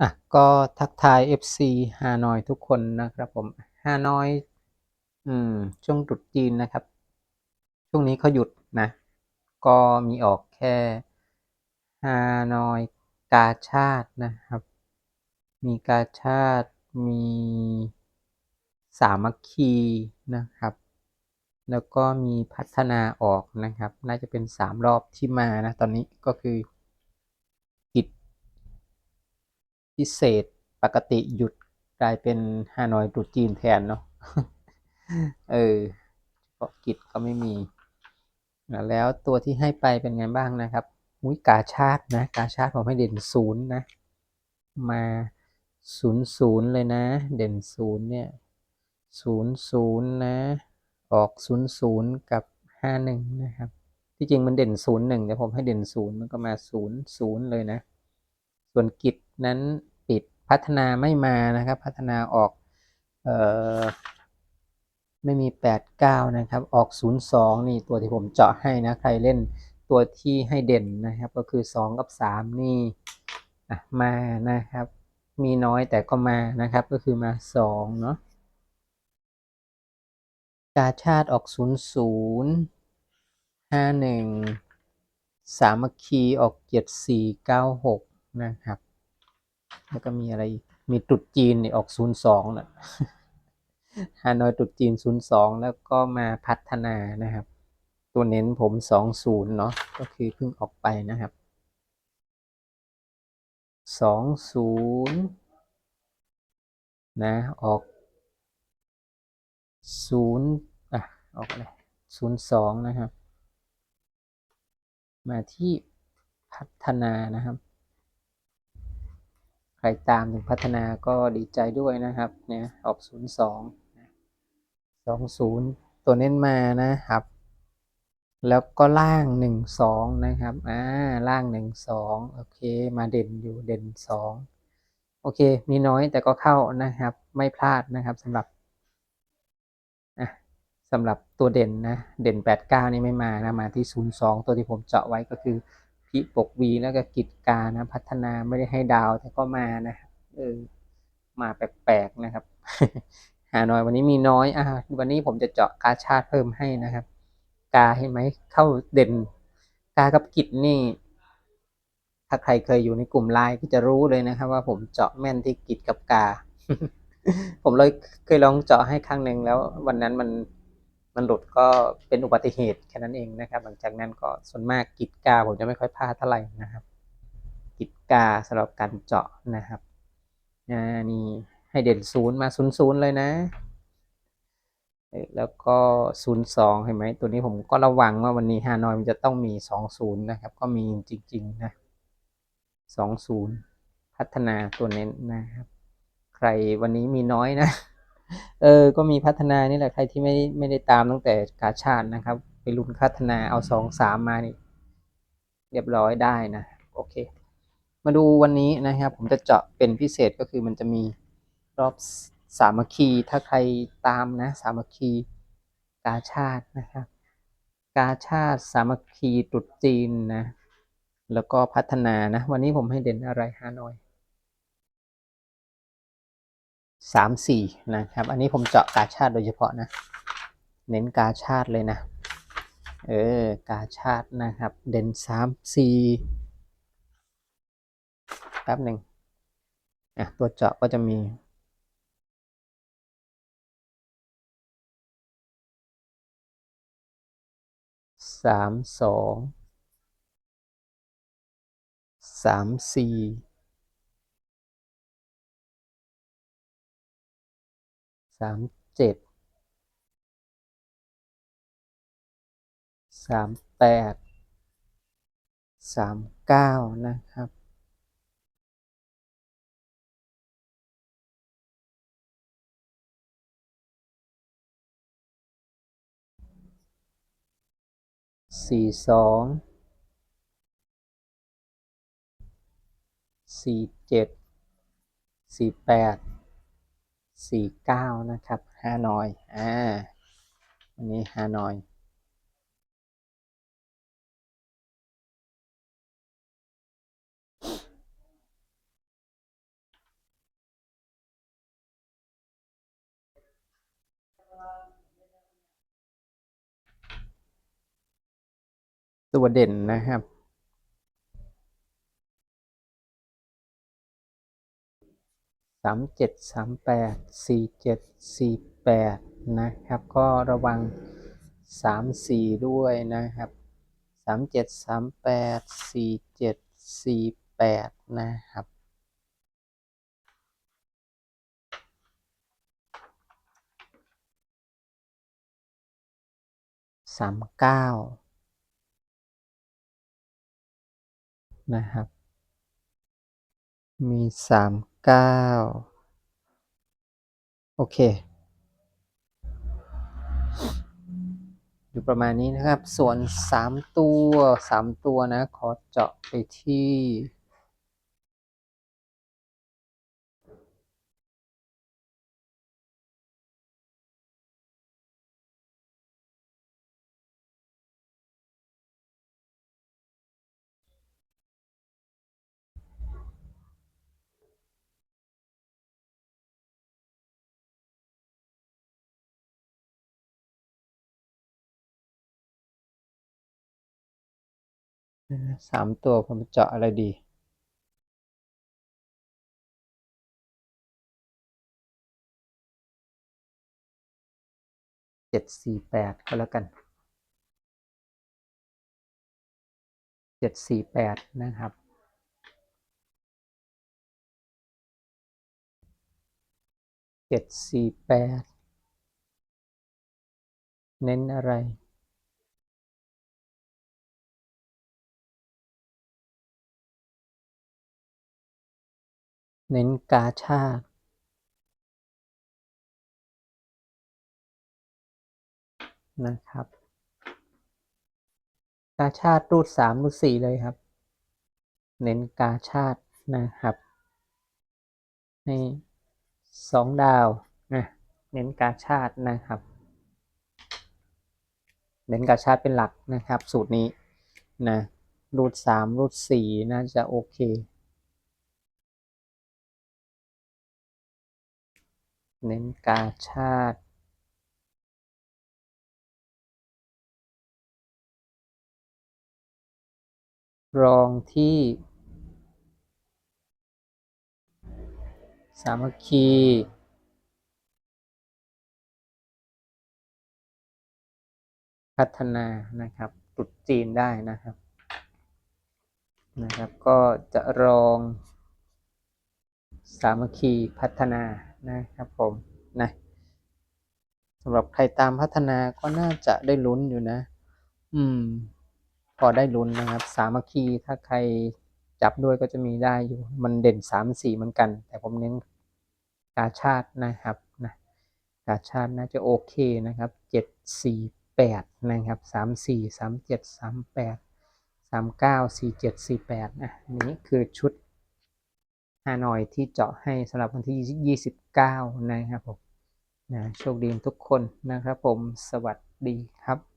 อะก็ทักทาย FC ฮานอยทุกคนนะครับผมฮานอยอืมช่วงตรุษจีนนะครับ ช่วงนี้เขาหยุดนะ ก็มีออกแค่ฮานอยกาชาตินะครับ มีกาชาติมีสามัคคีนะครับ แล้วก็มีพัฒนาออกนะครับ น่าจะเป็นสามรอบที่มานะ ตอนนี้ก็คือกิจ พิเศษปกติหยุดกลายเป็นฮานอยตรุษจีนแทนเนาะเออเฉพาะกิจก็ไม่มี แล้วตัวที่ให้ไปเป็นไงบ้างนะครับมุ้ยกาชาตินะกาชาติผมให้เด่นศูนย์นะ มาศูนย์ศูนย์เลยนะ เด่นศูนย์เนี่ยศูนย์ศูนย์นะ ออกศูนย์ศูนย์กับห้าหนึ่งนะครับ ที่จริงมันเด่นศูนย์หนึ่งแต่ผมให้เด่นศูนย์มันก็มาศูนย์ศูนย์เลยนะ ส่วนกิจนั้น พัฒนาไม่มานะครับ พัฒนาออกเอ่อไม่มี 8 9 นะครับ ออก 0 2 นี่ตัวที่ผมเจาะให้นะ ใครเล่นตัวที่ให้เด่นนะครับ ก็คือ 2 กับ 3 นี่มานะครับ มีน้อยแต่ก็มานะครับ ก็คือมา 2 เนาะกาชาติออก 0 0 5 1 สามัคคีออก 7 4 9 6 นะครับ แล้วก็มีอะไรมีตรุษจีนนี่ออก02นะฮานอยตรุษจีน02แล้วก็มาพัฒนานะครับ ตัวเน้นผม20เนาะก็คือเพิ่งออกไปนะครับ20นะออก0อะออกอะไร02นะครับ มาที่พัฒนานะครับ ใครตามถึงพัฒนาก็ดีใจด้วยนะครับเนี่ยออก 02 20 ตัวเน้นมานะครับ แล้วก็ล่าง 12 นะครับอ่าล่าง 12 โอเค มาเด่นอยู่เด่น 2 โอเค มีน้อยแต่ก็เข้านะครับ ไม่พลาดนะครับสำหรับสำหรับตัวเด่นนะ เด่น 89 นี่ไม่มานะ มาที่ 02 ตัวที่ผมเจาะไว้ก็คือ พิปกวีแล้วก็กิจการนะ พัฒนาไม่ได้ให้ดาวแต่ก็มานะเออมาแปลกๆนะครับ หาหน้อยวันนี้มีน้อยอ่าวันนี้ผมจะเจาะกาชาติเพิ่มให้นะครับ กาเห็นไหมเข้าเด่น กากับกิจนี่ ถ้าใครเคยอยู่ในกลุ่มไลน์ก็จะรู้เลยนะครับ ว่าผมเจาะแม่นที่กิจกับกา ผมเลยเคยลองเจาะให้ครั้งหนึ่งแล้ววันนั้นมัน มันหลุดก็เป็นอุบัติเหตุแค่นั้นเองนะครับ หลังจากนั้นก็ส่วนมากกิจกาผมจะไม่ค่อยพลาดเท่าไหร่นะครับ กิจกาสำหรับการเจาะนะครับนี่ให้เด่นศูนย์มาศูนย์ศูนย์เลยนะ แล้วก็02เห็นไหมตัวนี้ผมก็ระวังว่าวันนี้ฮานอยมันจะต้องมี20นย์นะครับ ก็มีจริง ๆ นะ20พัฒนาตัวเน้นนะครับ ใครวันนี้มีน้อยนะ เออ ก็มีพัฒนานี่แหละใครที่ไม่ไม่ได้ตามตั้งแต่กาชาตินะครับ ไปลุ้นพัฒนาเอา2 3มานี่ เรียบร้อยได้นะ โอเค มาดูวันนี้นะครับ ผมจะเจาะเป็นพิเศษก็คือมันจะมีรอบสามัคคีถ้าใครตามนะ สามัคคีกาชาตินะครับ กาชาติสามัคคีตรุษจีนนะ แล้วก็พัฒนานะ วันนี้ผมให้เด่นอะไรฮานอย สามสี่นะครับ อันนี้ผมเจาะกาชาติโดยเฉพาะนะ เน้นกาชาติเลยนะ เออ กาชาตินะครับ เด่นสามสี่แป๊บหนึ่งอะ ตัวเจาะก็จะมีสามสองสามสี่ สามเจ็ดสามแปดสามเก้านะครับ สี่สองสี่เจ็ดสี่แปด สี่เก้านะครับฮานอยอ่าวันนี้ฮานอยตัวเด่นนะครับ สามเจ็ดสามแปดสี่เจ็ดสี่แปดนะครับ ก็ระวังสามสี่ด้วยนะครับสามเจ็ดสามแปดสี่เจ็ดสี่แปดนะครับสามเก้านะครับ มีสาม เก้าโอเค อยู่ประมาณนี้นะครับ ส่วนสามตัวสามตัวนะ ขอเจาะไปที่ สามตัวผมเจาะอะไรดีเจ็ดสี่แปดก็แล้วกันเจ็ดสี่แปดนะครับ เจ็ดสี่แปด เน้นอะไร เน้นกาชาดนะครับ กาชาดรูดสามรูดสี่เลยครับ เน้นกาชาดนะครับให้สองดาวนะเน้นกาชาดนะครับ เน้นกาชาดเป็นหลักนะครับ สูตรนี้นะรูดสามรูดสี่น่าจะโอเค เน้นกาชาดรองที่ สามัคคี พัฒนานะครับตุดจีนได้นะครับนะครับ ก็จะรองสามัคคีพัฒนา นะครับผมนะสำหรับใครตามพัฒนาก็น่าจะได้ลุ้นอยู่นะ อืม พอได้ลุ้นนะครับ สามัคคีถ้าใครจับด้วยก็จะมีได้อยู่ มันเด่นสามสี่เหมือนกัน แต่ผมเน้นกาชาตินะครับนะกาชาติน่าจะโอเคนะครับเจ็ดสี่แปดนะครับสามสี่สามเจ็ดสามแปดสามเก้าสี่เจ็ดสี่แปดนะนี้คือชุด ฮานอยที่เจาะให้สำหรับวันที่ 29 นะครับผมนะโชคดีทุกคนนะครับผมสวัสดีครับ